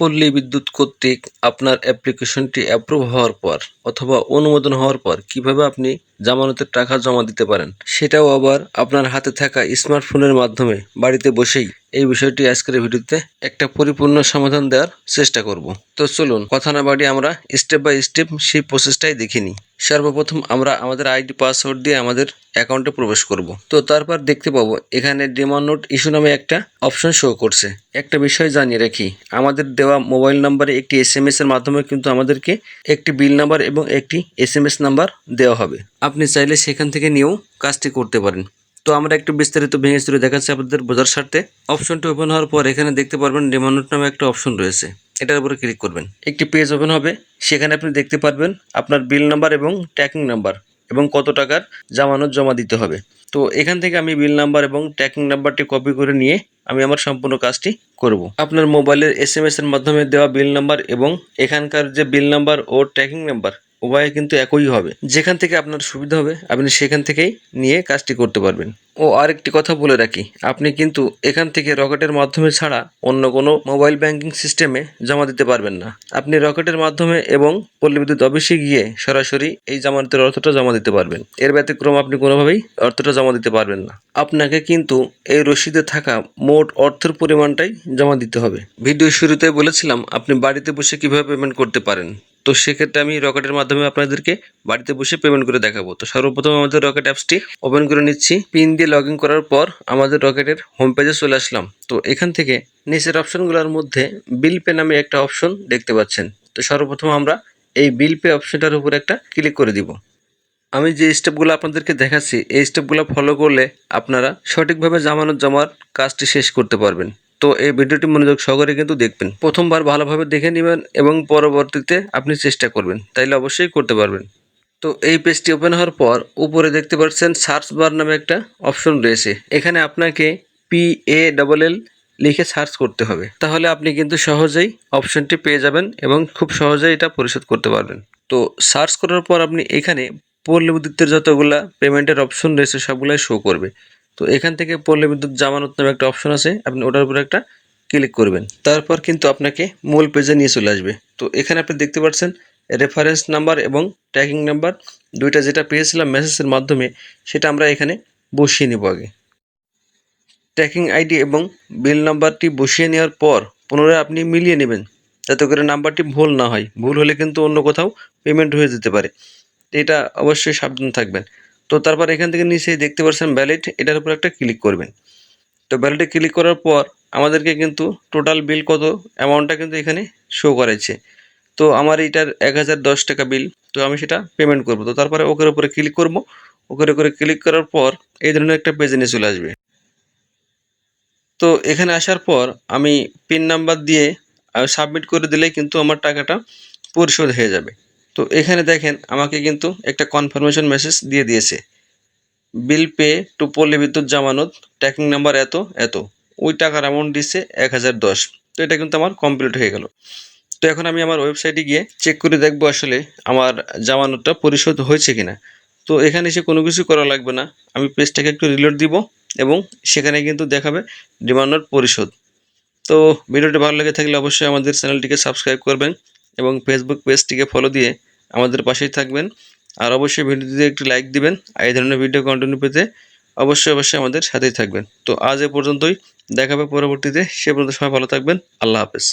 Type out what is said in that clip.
পল্লী বিদ্যুৎ কর্তৃক আপনার অ্যাপ্লিকেশনটি অ্যাপ্রুভ হওয়ার পর অথবা অনুমোদন হওয়ার পর কীভাবে আপনি জামানতের টাকা জমা দিতে পারেন। সেটাও আবার আপনার হাতে থাকা স্মার্টফোনের মাধ্যমে বাড়িতে বসেই এই বিষয়টি আজকের ভিডিওতে একটা পরিপূর্ণ সমাধান দেওয়ার চেষ্টা করব। তো চলুন, কথা না বাড়ি আমরা স্টেপ বাই স্টেপ সেই প্রসেসটাই দেখে নিই। সর্বপ্রথম আমরা আমাদের আইডি পাসওয়ার্ড দিয়ে আমাদের অ্যাকাউন্টে প্রবেশ করব। তো তারপর দেখতে পাবো, এখানে ডিমান্ড নোট ইস্যু নামে একটা অপশন শো করছে। একটা বিষয় জানিয়ে রাখি, আমাদের দেওয়া মোবাইল নাম্বারে একটি এস এম এর মাধ্যমে কিন্তু আমাদেরকে একটি বিল নাম্বার এবং একটি এস এম এস নাম্বার দেওয়া হবে। আপনি চাইলে সেখান থেকে নিয়েও কাজটি করতে পারেন। তো আমরা একটু বিস্তারিত ভেঙে চুরে দেখাচ্ছি আপনাদের বোঝার স্বার্থে। অপশনটি ওপেন হওয়ার পর এখানে দেখতে পারবেন ডিমান্ড নোট নামে একটা অপশন রয়েছে। এটার উপরে ক্লিক করবেন। একটি পেজ ওপেন হবে। সেখানে আপনি দেখতে পারবেন আপনার বিল নাম্বার এবং ট্র্যাকিং নাম্বার এবং কত টাকার জামানত জমা দিতে হবে। তো এখান থেকে আমি বিল নাম্বার এবং ট্র্যাকিং নাম্বারটি কপি করে নিয়ে আমি আমার সম্পূর্ণ কাজটি করব। আপনার মোবাইলের এস এম এর মাধ্যমে দেওয়া বিল নাম্বার এবং এখানকার যে বিল নাম্বার ও ট্র্যাকিং নাম্বার উভয় কিন্তু একই হবে। যেখান থেকে আপনার সুবিধা হবে, আপনি সেখান থেকেই নিয়ে কাজটি করতে পারবেন। ও আরেকটি কথা বলে রাখি, আপনি কিন্তু এখান থেকে রকেটের মাধ্যমে ছাড়া অন্য কোনো মোবাইল ব্যাংকিং সিস্টেমে জমা দিতে পারবেন না। আপনি রকেটের মাধ্যমে এবং পল্লী বিদ্যুৎ অফিসে গিয়ে সরাসরি এই জামানতের অর্থটা জমা দিতে পারবেন। এর ব্যতিক্রম আপনি কোনোভাবেই অর্থটা জমা দিতে পারবেন না। আপনাকে কিন্তু এই রসিদে থাকা মোট অর্থের পরিমাণটাই জমা দিতে হবে। ভিডিও শুরুতে বলেছিলাম, আপনি বাড়িতে বসে কীভাবে পেমেন্ট করতে পারেন? তো সেক্ষেত্রে আমি রকেটের মাধ্যমে আপনাদেরকে বাড়িতে বসে পেমেন্ট করে দেখাবো। তো সর্বপ্রথম আমাদের রকেট অ্যাপসটি ওপেন করে নিচ্ছি। পিন দিয়ে লগ ইন করার পর আমাদের রকেটের হোম পেজে চলে আসলাম। তো এখান থেকে নিচের অপশনগুলোর মধ্যে বিল পে নামে একটা অপশন দেখতে পাচ্ছেন। তো সর্বপ্রথম আমরা এই বিল পে অপশনটার উপর একটা ক্লিক করে দিব। আমি যে স্টেপগুলো আপনাদেরকে দেখাচ্ছি, এই স্টেপগুলো ফলো করলে আপনারা সঠিকভাবে জামানত জমার কাজটি শেষ করতে পারবেন। তো এই ভিডিওটি মনোযোগ সহকারে কিন্তু দেখবেন। প্রথমবার ভালোভাবে দেখে নেবেন এবং পরবর্তীতে আপনি চেষ্টা করবেন, তাইলে অবশ্যই করতে পারবেন। তো এই পেজটি ওপেন হওয়ার পর উপরে দেখতে পাচ্ছেন সার্চ বার নামে একটা অপশন রয়েছে। এখানে আপনাকে পি এ ডবল এল লিখে সার্চ করতে হবে। তাহলে আপনি কিন্তু সহজেই অপশনটি পেয়ে যাবেন এবং খুব সহজেই এটা পরিশোধ করতে পারবেন। তো সার্চ করার পর আপনি এখানে পল্লী যতগুলা পেমেন্টের অপশন রয়েছে, সবগুলাই শো করবে। তো এখান থেকে পল্লী বিদ্যুৎ জামানত নামে একটা অপশন আছে, আপনি ওটার উপরে একটা ক্লিক করবেন। তারপর কিন্তু আপনাকে মূল পেজে নিয়ে চলে আসবে। তো এখানে আপনি দেখতে পাচ্ছেন রেফারেন্স নাম্বার এবং ট্র্যাকিং নাম্বার দুইটা যেটা পেয়েছিলাম মেসেজের মাধ্যমে, সেটা আমরা এখানে বসিয়ে নেব আগে। ট্র্যাকিং আইডি এবং বিল নাম্বারটি বসিয়ে নেওয়ার পর পুনরায় আপনি মিলিয়ে নেবেন, যাতে করে নাম্বারটি ভুল না হয়। ভুল হলে কিন্তু অন্য কোথাও পেমেন্ট হয়ে যেতে পারে। এটা অবশ্যই সাবধান থাকবেন। তো তারপর এখান থেকে নিচে দেখতে পাচ্ছেন ব্যালেট এটার উপর একটা ক্লিক করবেন। তো ব্যালেটে ক্লিক করার পর আমাদেরকে কিন্তু টোটাল বিল কত অ্যামাউন্টটা কিন্তু এখানে শো করেছে তো আমার এইটার এক হাজার দশ টাকা বিল তো আমি সেটা পেমেন্ট করব। তো তারপরে ওকের উপরে ক্লিক করব। ওকের উপরে ক্লিক করার পর এই ধরনের একটা পেজে নিয়ে চলে আসবে। তো এখানে আসার পর আমি পিন নাম্বার দিয়ে সাবমিট করে দিলেই কিন্তু আমার টাকাটা পরিশোধ হয়ে যাবে। তো এখানে দেখেন আমাকে কিন্তু একটা কনফার্মেশন মেসেজ দিয়ে দিয়েছে। বিল পে টু পল্লী বিদ্যুৎ জামানত ট্র্যাকিং নাম্বার এত এত। ওই টাকার অ্যামাউন্ট দিচ্ছে এক হাজার দশ। তো এটা কিন্তু আমার কমপ্লিট হয়ে গেল। তো এখন আমি আমার ওয়েবসাইটে গিয়ে চেক করে দেখব আসলে আমার জামানতটা পরিশোধ হয়েছে কিনা। তো এখানে এসে কোনো কিছু করা লাগবে না। আমি পেজটাকে একটু রিলোড দিব এবং সেখানে কিন্তু দেখাবে ডিমান্ড পরিশোধ। তো ভিডিওটি ভালো লেগে থাকলে অবশ্যই আমাদের চ্যানেলটিকে সাবস্ক্রাইব করবেন। এবং ফেসবুক পেজটিকে ফলো দিয়ে আমাদের পাশেই থাকবেন। আর অবশ্যই ভিডিওটিতে একটি লাইক দিবেন, আর এই ধরনের ভিডিও কন্টিনিউ পেতে অবশ্যই অবশ্যই আমাদের সাথেই থাকবেন। তো আজ এ পর্যন্তই, দেখাবে পরবর্তীতে, সে পর্যন্ত সবাই ভালো থাকবেন, আল্লাহ হাফেজ।